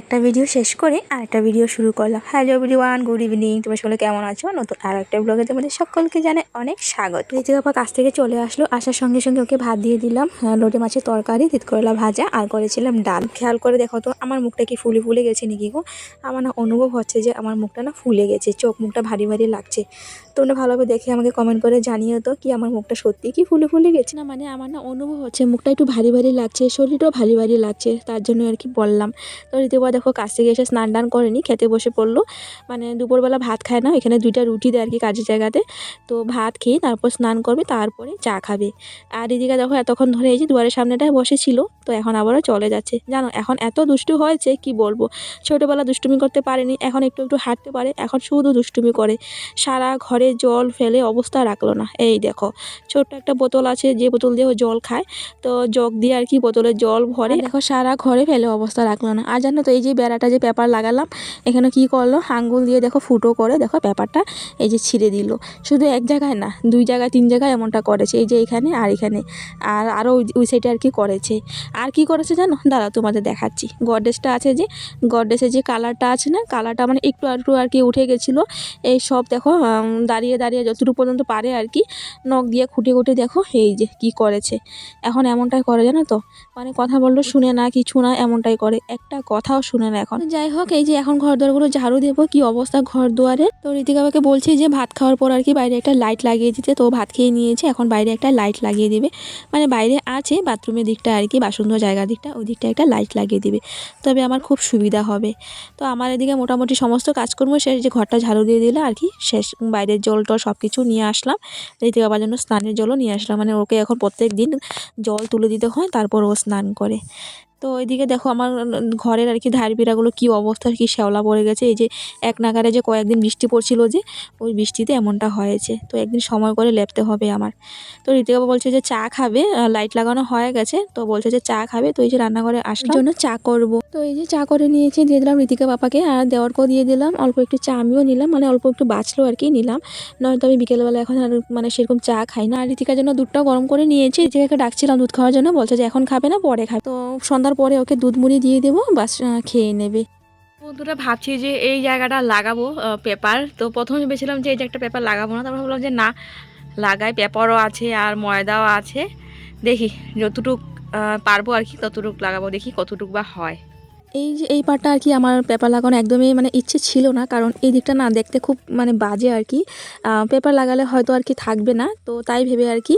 একটা ভিডিও শেষ করে আরেকটা ভিডিও শুরু করলাম। হ্যালো ওয়ান গুড ইভিনিং তোমার সকলে কেমন আছো? নতুন আর একটা ব্লগে তোমাদের সকলকে জানে অনেক স্বাগত। ঋতিকা আপা কাছ থেকে চলে আসলো। আসার সঙ্গে সঙ্গে ওকে ভাত দিয়ে দিলাম। হ্যাঁ, লোটে মাছের তরকারি তিত করলা ভাজা আর করেছিলাম ডাল। খেয়াল করে দেখো তো আমার মুখটা কি ফুলে ফুলে গেছে নাকি গো? আমার না অনুভব হচ্ছে যে আমার মুখটা না ফুলে গেছে চোখ মুখটা ভারী ভারী লাগছে। তোমরা ভালোভাবে দেখে আমাকে কমেন্ট করে জানিয়ে তো কি আমার মুখটা সত্যি কি ফুলে ফুলে গেছে? না মানে আমার না অনুভব হচ্ছে মুখটা একটু ভারী ভারী লাগছে শরীরটাও ভারী ভারী লাগছে তার জন্য আর কি বললাম। তো ঋতুবা দেখো কাছ থেকে এসে স্নান টান করেনি, খেতে বসে পড়ল। মানে দুপুরবেলা ভাত খায় না, এখানে দুইটা রুটি দেয় আর কি কাজের জায়গাতে। তো ভাত খেয়ে তারপর স্নান করবে, তারপরে চা খাবে। আর এদিকে দেখো এতক্ষণ ধরে এই যে দুয়ারের সামনেটায় বসেছিল, তো এখন আবারও চলে যাচ্ছে। জানো, এখন এত দুষ্টু হয়েছে, কি বলব? ছোটোবেলা দুষ্টুমি করতে পারেনি, এখন একটু একটু হাঁটতে পারে, এখন শুধু দুষ্টুমি করে। সারা ঘরে জল ফেলে অবস্থা রাখল না। এই দেখো, ছোট্ট একটা বোতল আছে, যে বোতল দিয়ে জল খায়। তো জগ দিয়ে আর কি বোতলে জল ভরে দেখো, সারা ঘরে ফেলে অবস্থা রাখল না। আর জানো তো এই যে বেড়াটা যে পেপার লাগালাম, এখানে কি করল? আঙ্গুল দিয়ে দেখো ফুটো করে দেখো পেপারটা এই যে ছিঁড়ে দিল। শুধু এক জায়গায় না, দুই জায়গায়, তিন জায়গায় এমনটা করেছে, এই যে এখানে আর এখানে। আর আরও ওই সাইডে আর কি করেছে। আর কি করেছে জানো? দাঁড়াও তোমাদের দেখাচ্ছি। গডরেজটা আছে যে, গডরেজের যে কালারটা আছে না কালারটা মানে একটু একটু আর কি উঠে গেছিল। এই সব দেখো দাঁড়িয়ে দাঁড়িয়ে যতটুকু পর্যন্ত পারে আর কি, নখ দিয়ে খুঁটে খুঁটে দেখো এই যে কি করেছে। এখন এমনটাই করে জানো তো? মানে কথা বলল, শুনে না, কিছু না, এমনটাই করে। একটা কথাও শুনে না এখন। যাই হোক, এই যে এখন ঘর দুয়ারগুলো ঝাড়ু দেবো, কি অবস্থা ঘর দুয়ারে তো ঋতিকা বাবাকে বলছি যে, ভাত খাওয়ার পর আর কি বাইরে একটা লাইট লাগিয়ে দিতে, তো ভাত খেয়ে নিয়েছে, এখন বাইরে একটা লাইট লাগিয়ে দিবে। মানে বাইরে আছে বাথরুমের দিকটা আর কি বাসন ধোয়া জায়গার দিকটা, ওই দিকটা একটা লাইট লাগিয়ে দিবে। তবে আমার খুব সুবিধা হবে। তো আমার এদিকে মোটামুটি সমস্ত কাজকর্ম শেষ, যে ঘরটা ঝাড়ু দিয়ে দিলে আর কি, শেষ, বাইরের জল টল সব কিছু নিয়ে আসলাম। ঋতিকা বাবার জন্য স্নানের জলও নিয়ে আসলাম মানে ওকে এখন প্রত্যেক দিন জল তুলে দিতে হয়, তারপর ও স্নান করে। তো ওইদিকে দেখো আমার ঘরের আর কি ধার বিড়াগুলো কী অবস্থা, কি শ্যাওলা পড়ে গেছে। এই যে এক নাগারে যে কয়েকদিন বৃষ্টি পড়ছিল যে, ওই বৃষ্টিতে এমনটা হয়েছে। তো একদিন সময় করে লেপতে হবে আমার। তো ঋতিকা বলছে যে চা খাবে লাইট লাগানো হয়ে গেছে। তো বলছে যে চা খাবে, তো এই যে রান্নাঘরে আসলাম। জন্য চা করব। তো এই যে চা করে নিয়েছি, দিয়ে দিলাম ঋতিকা বাপাকে আর দেওয়ার দেওয়ারকেও দিয়ে দিলাম। অল্প একটু চা আমিও নিলাম মানে অল্প একটু বাঁচলো আর কি, নিলাম। নয়তো আমি বিকেলবেলা এখন আর মানে সেরকম চা খাই না। আর ঋতিকার জন্য দুধটাও গরম করে নিয়েছি, ঋতিকাকে ডাকছিলাম দুধ খাওয়ার জন্য, বলছে যে এখন খাবে না, পরে খাবে। তো সন্ধ্যার পরে ওকে দুধ মুড়ি দিয়ে দেবো, বাস খেয়ে নেবে। বন্ধুরা, ভাবছি যে এই জায়গাটা লাগাবো পেপার। তো প্রথমে ভেবেছিলাম যে এই যে একটা পেপার লাগাবো না, তারপর ভাবলাম যে না, লাগাই। পেপারও আছে আর ময়দাও আছে। দেখি, যতটুক পারব আর কি, ততটুক লাগাবো, দেখি কতটুক বা হয়। এই যে, এই পাটটা আর কি আমার পেপার লাগানো একদমই মানে ইচ্ছে ছিল না, কারণ এই দিকটা না দেখতে খুব মানে বাজে আর কি। পেপার লাগালে হয়তো আর কি থাকবে না, তো তাই ভেবে আর কি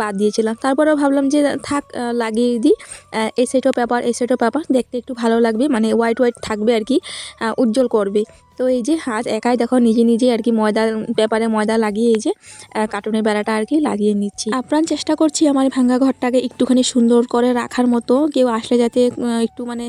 বাদ দিয়েছিলাম। তারপরেও ভাবলাম যে, থাক লাগিয়ে দিই। এই সাইডও পেপার এই সাইডও পেপার দেখতে একটু ভালো লাগবে মানে হোয়াইট হোয়াইট থাকবে আর কি উজ্জ্বল করবে। তো এই যে হাত একাই দেখো নিজে নিজে আর কি ময়দা, পেপারে ময়দা লাগিয়ে এই যে কার্টুনের বেড়াটা আর কি লাগিয়ে নিচ্ছি। আপ্রাণ চেষ্টা করছি আমার ভাঙ্গা ঘরটাকে একটুখানি সুন্দর করে রাখার মতো, কেউ আসলে যাতে একটু মানে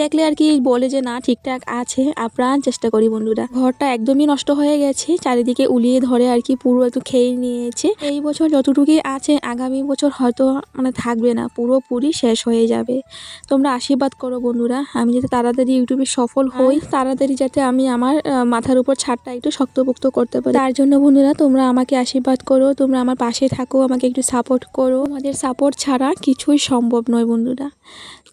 দেখলে আর কি বলে যে না, ঠিকঠাক আছে, আপ্রাণ চেষ্টা করি বন্ধুরা। ঘরটা একদমই নষ্ট হয়ে গেছে, চারিদিকে উলিয়ে ধরে আর কি পুরো একটু খেয়ে নিয়েছে। এই বছর যতটুকুই আছে, আগামী বছর হয়তো মানে থাকবে না, পুরোপুরি শেষ হয়ে যাবে। তোমরা আশীর্বাদ করো বন্ধুরা, আমি যাতে তাড়াতাড়ি ইউটিউবে সফল হই, তাড়াতাড়ি যাতে আমি আমার আহ, মাথার উপর ছাদটা একটু শক্তপোক্ত করতে পারি। তার জন্য বন্ধুরা তোমরা আমাকে আশীর্বাদ করো তোমরা আমার পাশে থাকো আমাকে একটু সাপোর্ট করো। আমাদের সাপোর্ট ছাড়া কিছুই সম্ভব নয় বন্ধুরা।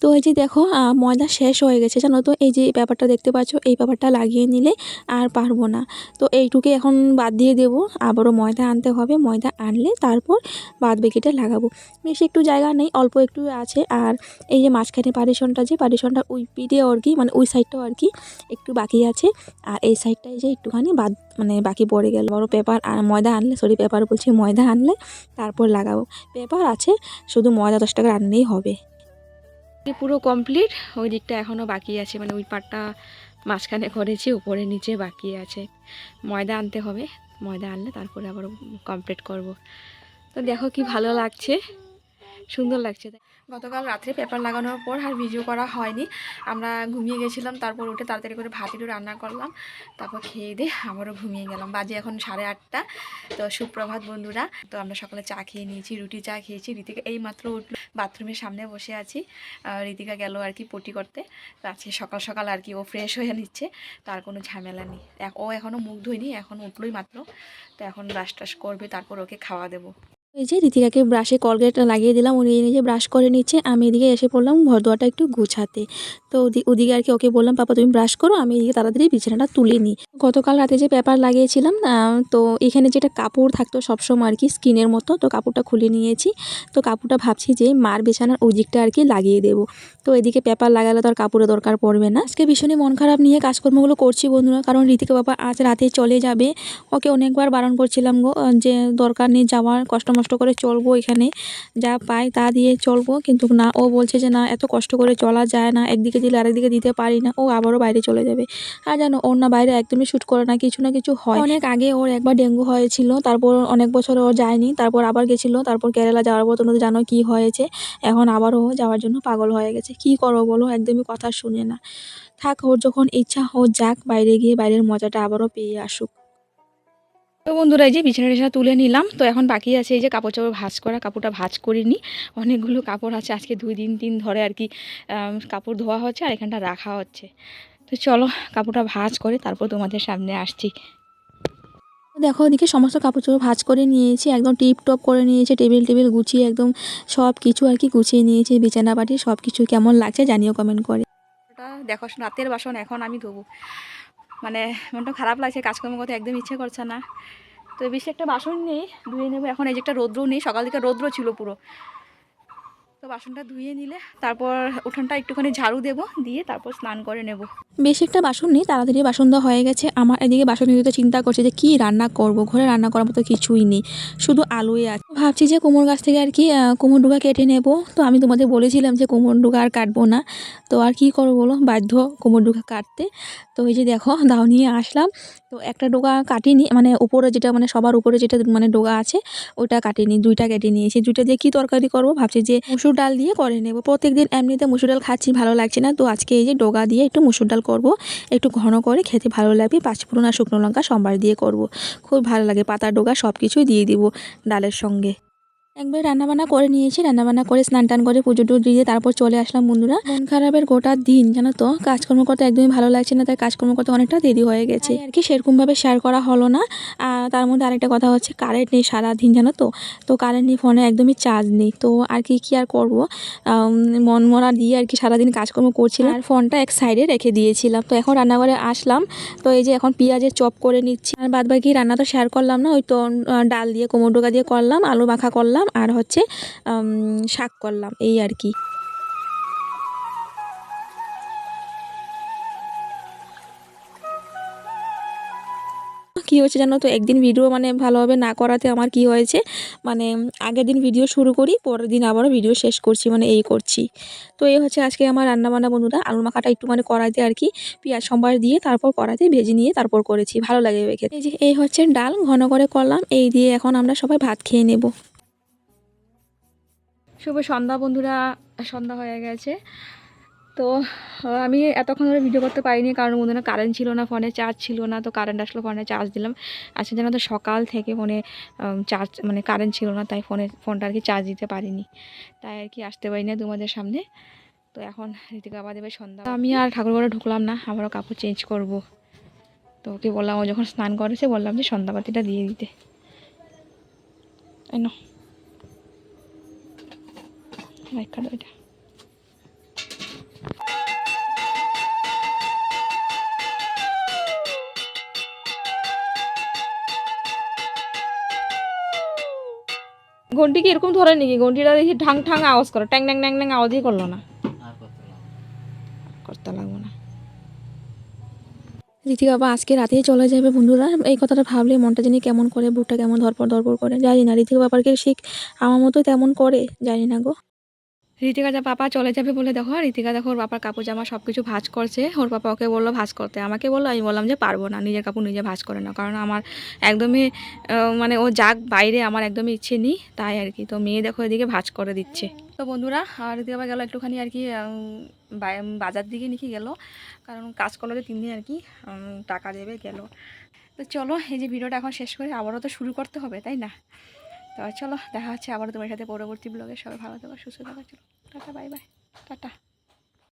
তো এই যে দেখো ময়দা শেষ হয়ে গেছে জানো তো? এই যে ব্যাপারটা দেখতে পাচ্ছ এই ব্যাপারটা লাগিয়ে নিলে আর পারব না। তো এইটুকু এখন বাদ দিয়ে দেবো। আবারও ময়দা আনতে হবে ময়দা আনলে তারপর বাদ বাকিটা লাগাবো। বেশি একটু জায়গা নেই অল্প একটু আছে। আর এই যে মাঝখানে পারিশনটা যে পারিশনটা ওই পিঠে আর কি মানে ওই সাইডটাও আর কি একটু বাকি আছে। আর এই সাইডটাই যে একটুখানি বাদ মানে বাকি পড়ে গেল। বড় পেপার আর ময়দা আনলে সরি পেপার বলছি ময়দা আনলে তারপর লাগাবো। পেপার আছে, শুধু ময়দা দশ টাকা আনলেই হবে। পুরো কমপ্লিট ওই দিকটা এখনও বাকি আছে। মানে ওই পাটটা মাঝখানে করেছি, উপরে নিচে বাকি আছে। ময়দা আনতে হবে, ময়দা আনলে তারপরে আবার কমপ্লিট করব। তো দেখো কি ভালো লাগছে। সুন্দর লাগছে। গতকাল রাত্রে পেপার লাগানোর পর আর ভিডিও করা হয়নি। আমরা ঘুমিয়ে গেছিলাম, তারপর উঠে তাড়াতাড়ি করে ভাত একটু রান্না করলাম। তারপর খেয়ে দিয়ে আবারও ঘুমিয়ে গেলাম। বাজে এখন সাড়ে আটটা। তো সুপ্রভাত বন্ধুরা, তো আমরা সকালে চা খেয়ে নিয়েছি, রুটি চা খেয়েছি। রীতিকা এই মাত্র উঠল, বাথরুমের সামনে বসে আছি। রীতিকা গেল আর কি পটি করতে। তো আজকে সকাল সকাল আর কি ও ফ্রেশ হয়ে নিচ্ছে তার কোনো ঝামেলা নেই। ও এখনও মুখ ধুয়নি, এখন উঠলোই মাত্র। তো এখন ব্রাশ টাশ করবে, তারপর ওকে খাওয়া দেবো। এই যে রীতিকাকে ব্রাশে কলগেট লাগিয়ে দিলাম, উনি নিজে ব্রাশ করে নিচ্ছে, আমি এদিকে এসে পড়লাম ঘর দোয়াটা একটু গুছাতে। তো ওদিকে আর কি ওকে বললাম, পাপা, তুমি ব্রাশ করো, আমি এদিকে তাড়াতাড়ি বিছানাটা তুলে নিই। গতকাল রাতে যে পেপার লাগিয়েছিলাম তো এখানে যেটা কাপড় থাকতো সবসময় আর কি স্কিনের মতো, তো কাপড়টা খুলে নিয়েছি। তো কাপড়টা ভাবছি যে মার বিছানার ওই দিকটা আর কি লাগিয়ে দেবো। তো এদিকে পেপার লাগালে তো আর কাপড়ের দরকার পড়বে না। আজকে ভীষণই মন খারাপ নিয়ে কাজকর্মগুলো করছি বন্ধুরা, কারণ রীতিকা বাবা আজ রাতে চলে যাবে। ওকে অনেকবার বারণ করছিলাম গো যে দরকার নেই, যাওয়ার, কষ্ট মষ্ট করে চলবো এখানে। যা পাই তা দিয়ে চলবো। কিন্তু না, ও বলছে যে না, এত কষ্ট করে চলা যায় না। একদিকে দিলে আরেকদিকে দিতে পারি না। ও আবারও বাইরে চলে যাবে। আর জানো, ওর না বাইরে একদমই শ্যুট করে না, কিছু না কিছু হয়। অনেক আগে ওর একবার ডেঙ্গু হয়েছিল, তারপর অনেক বছর ও যায়নি, তারপর আবার গেছিল, তারপর কেরালা যাওয়ার পর তোমরা তো জানো কি হয়েছে। এখন আবারও যাওয়ার জন্য পাগল হয়ে গেছে। কি করব বলো, একদমই কথা শুনে না। থাক, ওর যখন ইচ্ছা, ও যাক, বাইরে গিয়ে বাইরের মজাটা আবারও পেয়ে আসুক। তো বন্ধুরা এই যে বিছানা টিছানা তুলে নিলাম। তো এখন বাকি আছে এই যে কাপড় চাপড় ভাঁজ করা কাপড়টা ভাঁজ করিনি। অনেকগুলো কাপড় আছে আজকে দুই দিন তিন ধরে আর কি কাপড় ধোয়া হচ্ছে আর এখানটা রাখা হচ্ছে। তো চলো কাপড়টা ভাজ করে তারপর তোমাদের সামনে আসছি। দেখো ওদিকে সমস্ত কাপড় চোপড় ভাজ করে নিয়েছি একদম টিপ টপ করে নিয়েছে টেবিল টেবিল গুছিয়ে একদম সব কিছু আর কি গুছিয়ে নিয়েছি বিছানা বাটি সব কিছু কেমন লাগছে জানিও কমেন্ট করে। দেখো রাতের বাসন এখন আমি ধোবো। মানে মনটা খারাপ লাগছে, কাজকর্ম করতে একদম ইচ্ছে করছে না। তো বেশি একটা বাসন নেই, ধুয়ে নেব। এখন এই যে একটা রৌদ্র নেই, সকাল থেকে রৌদ্র ছিল পুরো। তো বাসনটা ধুয়ে নিলে তারপর উঠোনটা একটুখানি ঝাড়ু দেবো, দিয়ে তারপর স্নান করে নেব। বেশি একটা বাসন নেই, তাড়াতাড়ি বাসন দেওয়া হয়ে গেছে। আমার এদিকে বাসন দিতে চিন্তা করছে যে কি রান্না করব, ঘরে রান্না করার মতো কিছুই নেই, শুধু আলুই আছে। ভাবছি যে কুমোর গাছ থেকে আর কি কুমড়ো ডুগা কেটে নেব। তো আমি তোমাদের বলেছিলাম যে কুমড়ো ডুগা আর কাটবো না। তো আর কি করব বলো? বাধ্য কুমড়ো ডুগা কাটতে। তো এই যে দেখো, দাও নিয়ে আসলাম। তো একটা ডোগা কাটিনি মানে উপরে যেটা মানে সবার উপরে যেটা মানে ডোগা আছে, ওটা কাটিনি, দুইটা কেটে নিয়েছি। দুইটা দিয়ে কী তরকারি করব? ভাবছি যে মুসুর ডাল দিয়ে করে নেব। প্রত্যেকদিন এমনিতে মুসুর ডাল খাচ্ছি, ভালো লাগছে না। তো আজকে এই যে ডোগা দিয়ে একটু মুসুর ডাল করব, একটু ঘন করে খেতে ভালো লাগবে পাঁচফোড়ন আর শুকনো লঙ্কা, সম্বার দিয়ে করব। খুব ভালো লাগে পাতা ডোগা সব কিছুই দিয়ে দিব ডালের সঙ্গে। একবার রান্নাবান্না করে নিয়েছি, রান্নাবান্না করে স্নান টান করে পুজো টুজো দিয়ে তারপর চলে আসলাম বন্ধুরা। মন খারাপের গোটা দিন, জানো তো? কাজকর্ম করতে একদমই ভালো লাগছে না, তাই কাজকর্ম করতে অনেকটা দেরি হয়ে গেছে। আর কি সেরকমভাবে শেয়ার করা হলো না। তার মধ্যে আরেকটা কথা হচ্ছে কারেন্ট নেই সারাদিন, জানো তো? তো কারেন্ট নেই ফোনে একদমই চার্জ নেই। তো আর কি কি আর করব? মন মরা দিয়ে আর কি সারাদিন কাজকর্ম করছিলাম। আর ফোনটা এক সাইডে রেখে দিয়েছিলাম। তো এখন রান্নাঘরে আসলাম। তো এই যে এখন পেঁয়াজের চপ করে নিচ্ছি। আর বাদ বাকি রান্না তো শেয়ার করলাম না, ওই তো ডাল দিয়ে কোমর ডোকা দিয়ে করলাম, আলু মাখা করলাম। আর হচ্ছে শাক করলাম, এই আর কি। কি হয়েছে জানো তো? একদিন ভিডিও মানে ভালোভাবে না করাতে আমার কি হয়েছে মানে আগের দিন ভিডিও শুরু করি, পরের দিন আবারও ভিডিও শেষ করছি মানে এই করছি। তো এই হচ্ছে আজকে আমার রান্নাবান্না বন্ধুরা আলু মাখাটা একটু মানে কড়াইতে আর কি, পেঁয়াজ সম্বার দিয়ে তারপর কড়াইতে ভেজে নিয়ে তারপর করেছি, ভালো লাগে খেতে। এই হচ্ছে ডাল, ঘন করে করলাম, এই দিয়ে এখন আমরা সবাই ভাত খেয়ে নেব। শুভ সন্ধ্যা বন্ধুরা, সন্ধ্যা হয়ে গেছে। তো আমি এতক্ষণ ধরে ভিডিও করতে পারিনি কারণ বন্ধুরা কারেন্ট ছিল না ফোনে চার্জ ছিল না, তো কারেন্ট আসলো ফোনে চার্জ দিলাম। আজকে যেন তো সকাল থেকে ফোনে চার্জ মানে কারেন্ট ছিল না, তাই ফোনে ফোনটা আর কি চার্জ দিতে পারিনি। তাই আর কি আসতে পারি না তোমাদের সামনে। তো এখন ঋতিকা আবার দেবে সন্ধ্যা। আমি আর ঠাকুরঘরে ঢুকলাম না, আবারও কাপড় চেঞ্জ করব। তো ওকে বললাম, ও যখন স্নান করেছে, বললাম যে সন্ধ্যাবাতিটা দিয়ে দিতে। এই কাটো এটা ঘন্টি কি এরকম ধরে নাকি ঘন্টিটা দেখি ঠাং ঠাং আওয়াজ করে ট্যাং ট্যাং ট্যাং ট্যাং আওয়াজই করল না করতে লাগবো না ঋতিকা বাবা আজকে রাতেই চলে যাবে বন্ধুরা এই কথাটা ভাবলে মনটা জানি কেমন করে বুকটা কেমন ধরপর ধরপর করে জানি না ঋতিকা বাবাকে শিখ আমার মতো তেমন করে জানি না গো ঋতিকা যা পাপা চলে যাবে বলে দেখো ঋতিকা দেখো ওর বাবার কাপড় জামা সব কিছু ভাঁজ করছে। ওর পাপা ওকে বলল, ভাজ করতে। আমাকে বলল, আমি বললাম যে পারব না, নিজের কাপড় নিজে ভাঁজ করে না কারণ আমার একদমই মানে ও যাক বাইরে, আমার একদমই ইচ্ছে নেই, তাই আর কি। তো মেয়ে দেখো এদিকে ভাজ করে দিচ্ছে। তো বন্ধুরা, আর ঋতিকা গেলো একটুখানি আর কি বাজার দিকে নিয়ে গেল। কারণ কাজ করল যে তিন দিন আর কি টাকা দেবে গেল। তো চলো, এই যে ভিডিওটা এখন শেষ করে আবারও তো শুরু করতে হবে, তাই না? তো চলো, দেখা হচ্ছে আবার তোমার সাথে পরবর্তী ব্লগে সবাই ভালো থাকো, সুস্থ থাকো, চলো, টাটা বাই বাই টাটা।